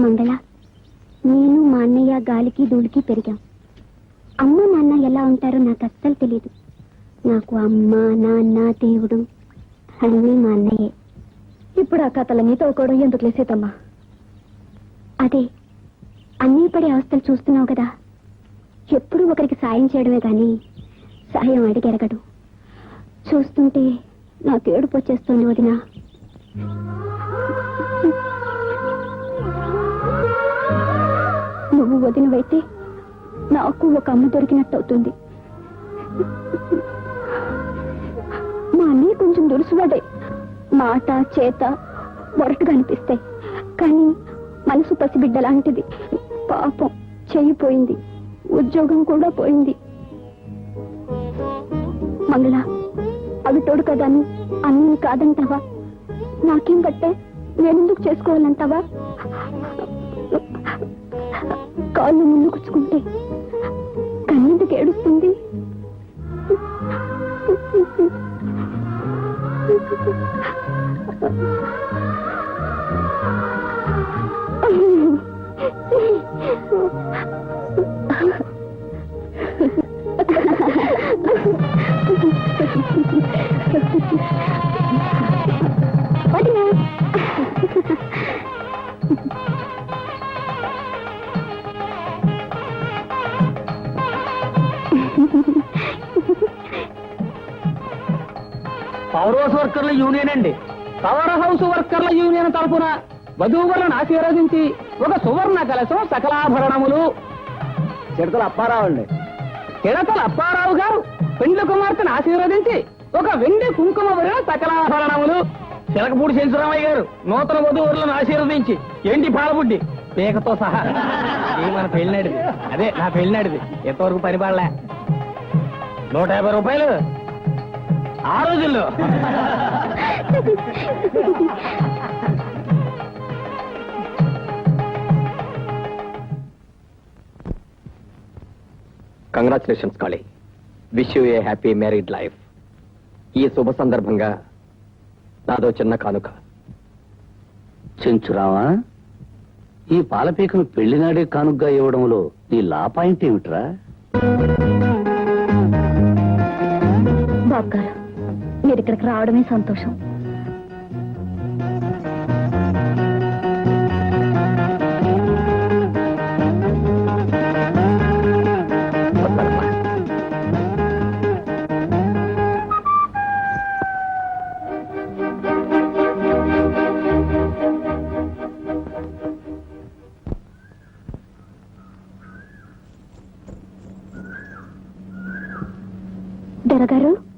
మంగళ నేను మా అన్నయ్య గాలికి ధూళికి పెరిగాం. అమ్మ నాన్న ఎలా ఉంటారో నాకు అస్సలు తెలియదు నాకు అమ్మ నాన్న దేవుడు అన్నీ మా అన్నయ్యే. ఇప్పుడు ఆ కథలన్నీ తోకోవడం ఎందుకు లేసేతమ్మా అదే అన్నయ్య పడే అవస్థలు చూస్తున్నావు కదా. ఎప్పుడూ ఒకరికి సాయం చేయడమే గాని సాయం అడిగెరగడు చూస్తుంటే నాకు ఏడుపు వచ్చేస్తుంది వదినా. నువ్వు వదినవైతే నాకు ఒక అమ్మ దొరికినట్టు అవుతుంది మా అన్నయ్య కొంచెం దురుసువాడే మాట చేత మొరటుగా అనిపిస్తాయి. కానీ మనసు పసిబిడ్డ లాంటిది. పాపం చేయిపోయింది. ఉద్యోగం కూడా పోయింది. మంగళ అవి తోడు కదాను అన్ని కాదంటావా? నాకేం కట్టే నేనెందుకు చేసుకోవాలంటావా? కాళ్ళు ముందుకుచ్చుకుంటే కన్నెందుకు ఏడుస్తుంది. వదినా హౌస్ వర్కర్ల యూనియన్ అండి. పవర్ హౌస్ వర్కర్ల యూనియన్ తరఫున వధూవరులను ఆశీర్వదించి ఒక సువర్ణ కలశం సకలాభరణములు. చిడతల అప్పారావు అండి. చిడతల అప్పారావు గారు పెండ్ల కుమార్తెను ఆశీర్వదించి ఒక వెండి కుంకుమ వరిన సకలాభరణములు. చిలకపూడి శంకరరామయ్య గారు నూతన వధూవరులను ఆశీర్వదించి ఏంటి పాలబుడ్డి? పేకతో సహా. మన పెళ్ళినాడిది. అదే నా పెళ్ళినాడిది. ఎంతవరకు పనిపడలే నూట యాభై రూపాయలు? ఆ రోజుల్లో. Congratulations Kali wish you a happy married life ఈ శుభ సందర్భంగా నాదో చిన్న కానుక. చెంచురావా? ఈ పాలపీకను పెళ్ళినాడే కానుగ్గా ఇవ్వడంలో నీ లా పాయింట్ ఏమిట్రా బాబు గారు మీరు ఇక్కడికి రావడమే సంతోషం. దొరగారు?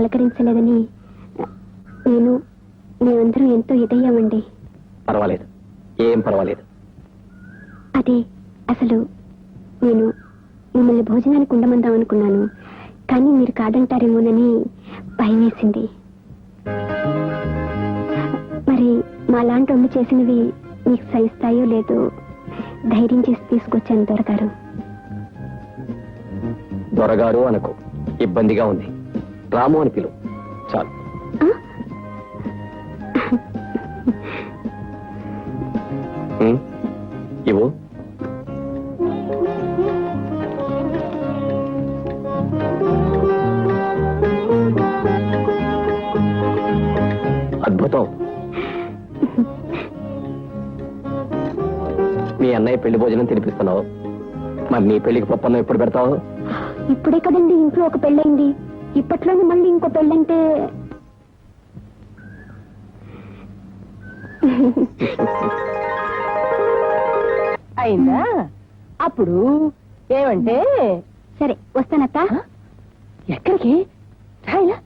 పలకరించలేదని నేను మేమందరం ఎంతో ఇదయ్యామండి పర్వాలేదు. ఏం పర్వాలేదు. అదే అసలు నేను మిమ్మల్ని భోజనానికి ఉండమందాం అనుకున్నాను. కానీ మీరు కాదంటారేమోనని భయం వేసింది మరి మా లాంటి వండు చేసినవి మీకు సహిస్తాయో లేదో ధైర్యం చేసి తీసుకొచ్చాను దొరగారు. దొరగారు అనకు. ఇబ్బందిగా ఉంది. రాము అని పిలు చాలు. ఆ? ఇవ్వు. అద్భుతం. మీ అన్నయ్య పెళ్ళి భోజనం తినిపిస్తున్నావు. మరి నీ పెళ్ళికి పప్పన్నం ఎప్పుడు పెడతావు? ఇప్పుడే కదండి ఇంట్లో ఒక పెళ్ళైంది ఇప్పట్లోనే మళ్ళీ ఇంకో పెళ్ళంటే అయిందా? అప్పుడు ఏమంటే? సరే వస్తానత్త. ఎక్కడికి? రాయిలా?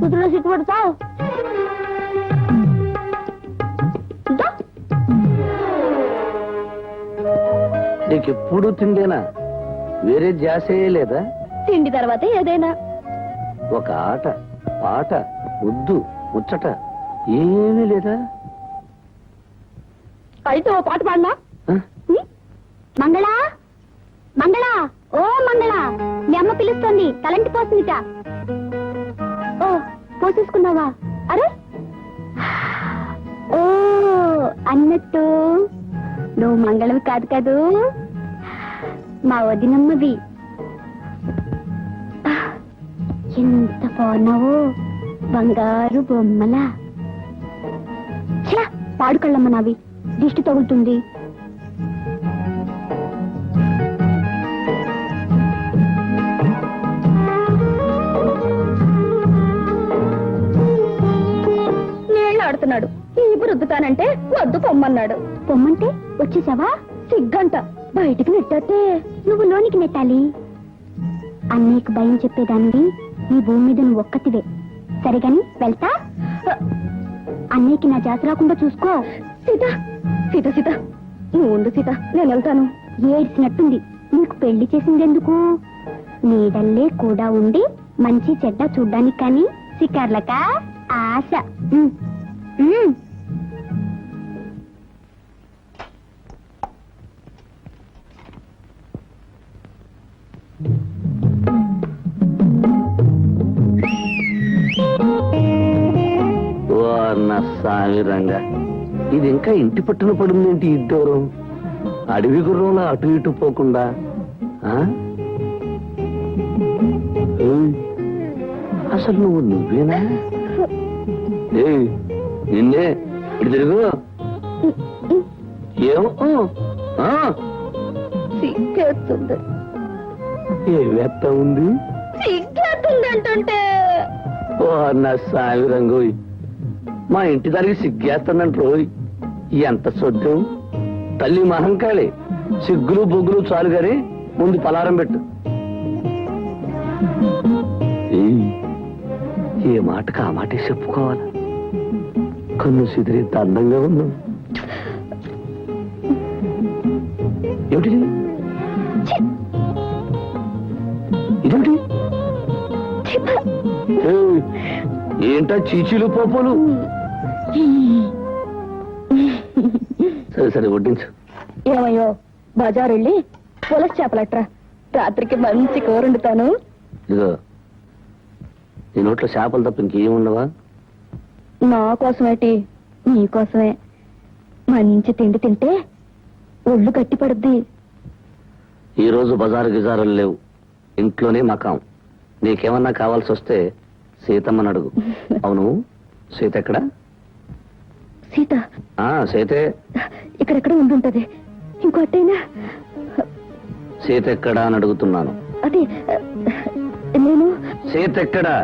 కూతురు సిగ్గుపడతావు నీకెప్పుడు తిండేనా? వేరే ధ్యాసే లేదా? తిండి తర్వాత ఏదైనా. ఒక ఆట పాట ముద్దు ముచ్చట ఏమీ లేదా? అయితే ఓ పాట పాడినా? మంగళ? మంగళ? ఓ మంగళ. మీ అమ్మ పిలుస్తోంది తలంటి పోసిందిట ఓ పోసేసుకున్నావా? అరే! ఓ అన్నట్టు. నువ్వు మంగళవి కాదు కదూ? మా వదినమ్మవి. ఎంత బాగున్నావో బంగారు బొమ్మలా. పాడుకళ్ళమ్మ నావి దిష్టి తగులుతుంది. ఆడుతున్నాడు ఈపు రుద్దుతానంటే వద్దు పొమ్మన్నాడు. పొమ్మంటే వచ్చేసావా? సిగ్గంట. బయటికి నెట్టతే నువ్వు లోనికి నెట్టాలి. అన్నయ్యకు భయం చెప్పేదానివి నీ భూమి మీద నువ్వు ఒక్కతివే. సరిగాని వెళ్తా? అన్నయ్యకి నా జాతి రాకుండా చూసుకో. సీత సీత సీత. నువ్వు ఉండు సీత. నేను వెళ్తాను. ఏడ్చినట్టుంది. నీకు పెళ్ళి చేసిందెందుకు? నీడల్లే కూడా ఉండి మంచి చెడ్డ చూడ్డానికి కానీ సికార్లక? ఆశ. ఉమ్. ఉమ్. ఓ నా సామి రంగా ఇది ఇంకా ఇంటి పట్టున పడిందేంటి ఈ దూరం అడవి గుర్రంలో అటు ఇటు పోకుండా అసలు నువ్వు నువ్వేనా ఏయ్, నిన్నే ఇటు తిరుగు. సిగ్గేస్తుంది ఏ వెత్త ఉంది? సిగ్గేస్తుంది అంటుంటే. ఓ నా సామి రంగు మా ఇంటి దానికి సిగ్గేస్తానంట రోయ్. ఎంత సొద్దు? తల్లి మహంకాళి సిగ్గులు బొగ్గులు చాలు గాని ముందు పలారం పెట్టు. ఏ మాటకు ఆ మాటే చెప్పుకోవాలి? కన్ను సిదిరేంత అందంగా ఉన్నావు ఏమిటి ఇదేమిటి? ఏంటా చీచీలు పోపోలు? సరే సరే వడ్డించు. ఏమయ్యో బజార్ వెళ్ళి పులస చేపలట్రా. రాత్రికి మంచి కూర వండుతాను. ఇదిగో నీ నోట్లో చేపలు తప్ప ఇంకేం ఉండవా నా కోసమేటి నీ కోసమే. మంచి తిండి తింటే ఒళ్ళు గట్టి పడుద్ది ఈ రోజు బజారు గిజారులు లేవు. ఇంట్లోనే మకాం. నీకేమన్నా కావాల్సి వస్తే సీతమ్మని అడుగు. అవును? సీత ఎక్కడ? సీత? ఆ సీతే. ఇక్కడెక్కడ ఉండుంటది. ఇంకో అట్టైనా సీత ఎక్కడా అని అడుగుతున్నాను. అది నేను? సీత ఎక్కడా?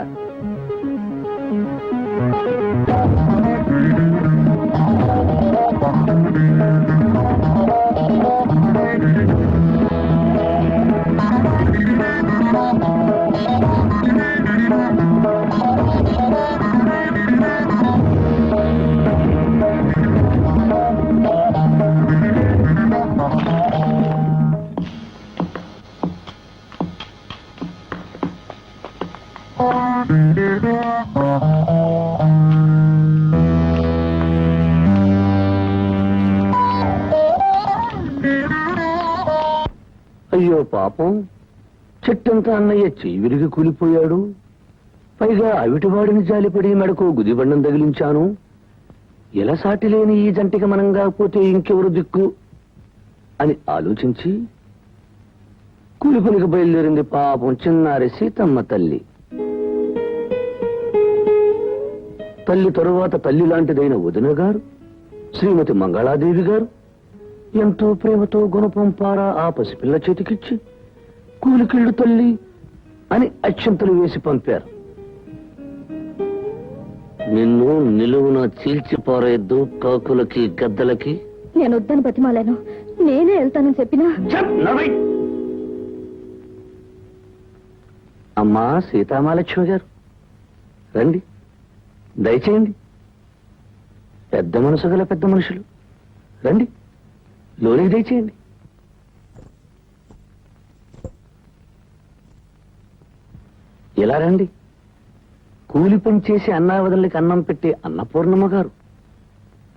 అయ్యో పాపం. చెట్టంతా అన్నయ్య చెయ్యి విరిగి కూలిపోయాడు. పైగా అవిటివాడిని జాలిపడి మెడకు గుదిబండం తగిలించాను. ఎలా సాటి లేని ఈ జంటికి మనం కాకపోతే ఇంకెవరు దిక్కు? అని ఆలోచించి కూలిపనికి బయలుదేరింది పాపం చిన్నారి సీతమ్మ తల్లి. తల్లి తరువాత తల్లి లాంటిదైన వదిన గారు శ్రీమతి మంగళాదేవి గారు ఎంతో ప్రేమతో గుణపంపార ఆ పసిపిల్ల చేతికిచ్చి కూలికిళ్ళు తల్లి అని అక్షంతలు వేసి పంపారు. నిన్ను నిలువున చీల్చిపారేద్దు కాకులకి గద్దలకి. నేను వద్దని బతిమాలాను. నేనే వెళ్తానని చెప్పినా. అమ్మా సీతామాలక్ష్మి గారు రండి దయచేయండి. పెద్ద మనసు గల పెద్ద మనుషులు. రండి. లోనికి దయచేయండి ఇలా రండి. కూలి పని చేసి అన్నావదలకి అన్నం పెట్టి అన్నపూర్ణమ్మ గారు.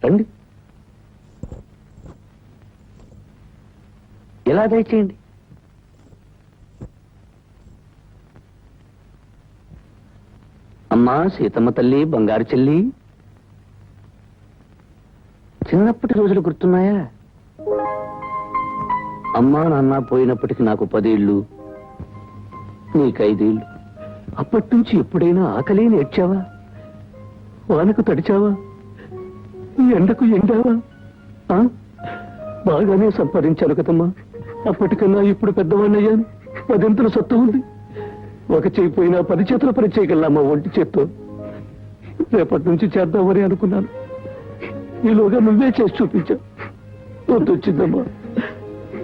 రండి. ఇలా దయచేయండి? అమ్మా సీతమ్మ తల్లి బంగారు చెల్లి. చిన్నప్పటి రోజులు గుర్తున్నాయా? అమ్మా నాన్న పోయినప్పటికి నాకు పదేళ్ళు నీకు ఐదేళ్ళు. అప్పటి నుంచి ఎప్పుడైనా ఆకలి నేర్చావా? వానకు తడిచావా? ఎండకు ఎండావా? ఆ? బాగానే సంపాదించాను కదమ్మా. అప్పటికన్నా ఇప్పుడు పెద్దవాణ్ణయ్యాను. పదింతల సొత్తు ఉంది. ఒక చేయి పోయినా పది చేతుల పని చేయగలమ్మా ఒంటి చేత్తో. రేపటి నుంచి చేద్దామని అనుకున్నాను. ఈలోగా నువ్వే చేసి చూపించావు బుద్ధొచ్చిందమ్మా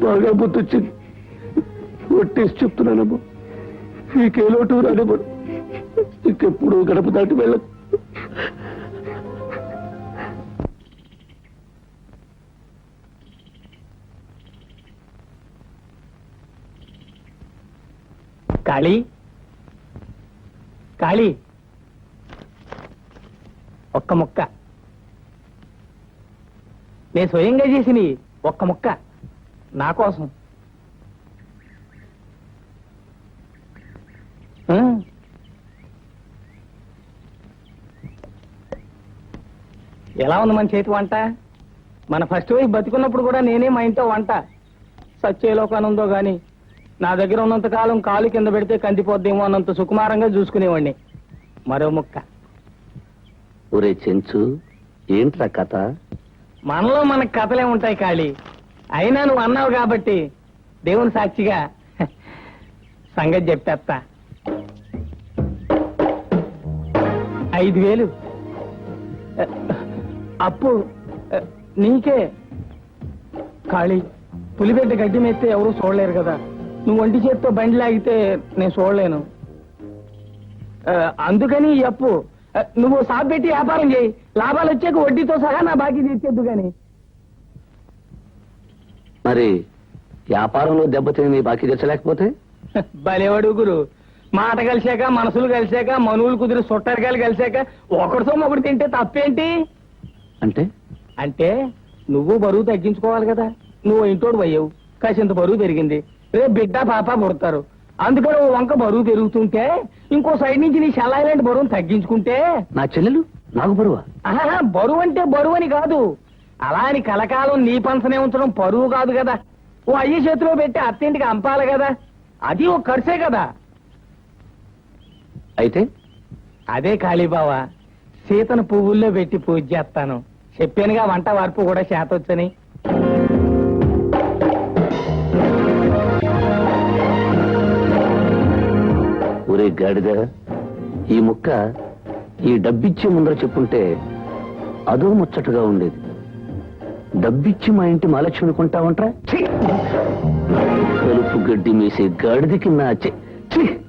బాగా బుద్ధొచ్చింది ఒట్టేసి చెప్తున్నానమ్మా. నీకే లోటు రానివ్వడు ఇంకెప్పుడు గడప దాటి వెళ్ళ కాళీ? కాళీ? ఒక్క ముక్క. నేను స్వయంగా చేసిన ఒక్క ముక్క నా కోసం. ఎలా ఉంది మన చేతి వంట? మన ఫస్ట్ వైఫ్ బతికున్నప్పుడు కూడా నేనే మా ఇంట్లో వంట. సత్యలోకానందో గాని నా దగ్గర ఉన్నంత కాలం కాలు కింద పెడితే కందిపోద్దేమో అన్నంత సుకుమారంగా చూసుకునేవాడిని మరో ముక్క. ఒరే చెంచు ఏంట్రా కథ? మనలో మనకు కథలే ఉంటాయి కాళీ. అయినా నువ్వు అన్నావు కాబట్టి దేవుని సాక్షిగా సంగతి చెప్పేస్తా. ఐదు వేలు. అప్పు నీకే. కాళీ పులిబిడ్డ గడ్డి మేస్తే ఎవరు చూడలేరు కదా. నువ్వు ఒంటి చేత్తో బండి లాగితే నేను చూడలేను. అందుకని ఈ అప్పు నువ్వు సాగు పెట్టి వ్యాపారం చేయి. లాభాలు వచ్చాక వడ్డీతో సహా నా బాకీ తీర్చేద్దు గాని. మరి వ్యాపారంలో దెబ్బతిని నీ బాకీ తెచ్చలేకపోతే భలేవాడు గురు. మాట కలిసాక మనసులు కలిసాక మనువులు కుదిరి సుట్టరికాయలు కలిసాక ఒకటితో ఒకటి తింటే తప్పేంటి? అంటే? అంటే నువ్వు బరువు తగ్గించుకోవాలి కదా. నువ్వు ఇంటోడు పోయావు. కాసింత బరువు పెరిగింది. రేపు బిడ్డ పాప పుడతారు. అందుకని ఓ వంక బరువు పెరుగుతుంటే ఇంకో సైడ్ నుంచి నీ షలాయిలాంటి బరువును తగ్గించుకుంటే? నా చెల్లెలు? నాకు బరువా? ఆహా బరువు అంటే బరువు అని కాదు. అలా అని కలకాలం నీ పంచనే ఉంచడం పరువు కాదు కదా. ఓ అయ్యి చేతిలో పెట్టి అత్తింటికి అంపాలి కదా. అది ఒక ఖర్చే కదా. అయితే? అదే కాళీబావా సీతను పువ్వుల్లో పెట్టి పూజ చేస్తాను. చెప్పానుగా వంట వార్పు కూడా చేతొచ్చని. ఒరే గాడిద. ఈ ముక్క ఈ డబ్బిచ్చి ముందర చెప్పుంటే అదో ముచ్చటగా ఉండేది. డబ్బిచ్చి మా ఇంటి మహాలక్ష్మి కొంటావంట్రా? ఛీ! కలుపు గడ్డి మీసే గాడిదకి నా చె-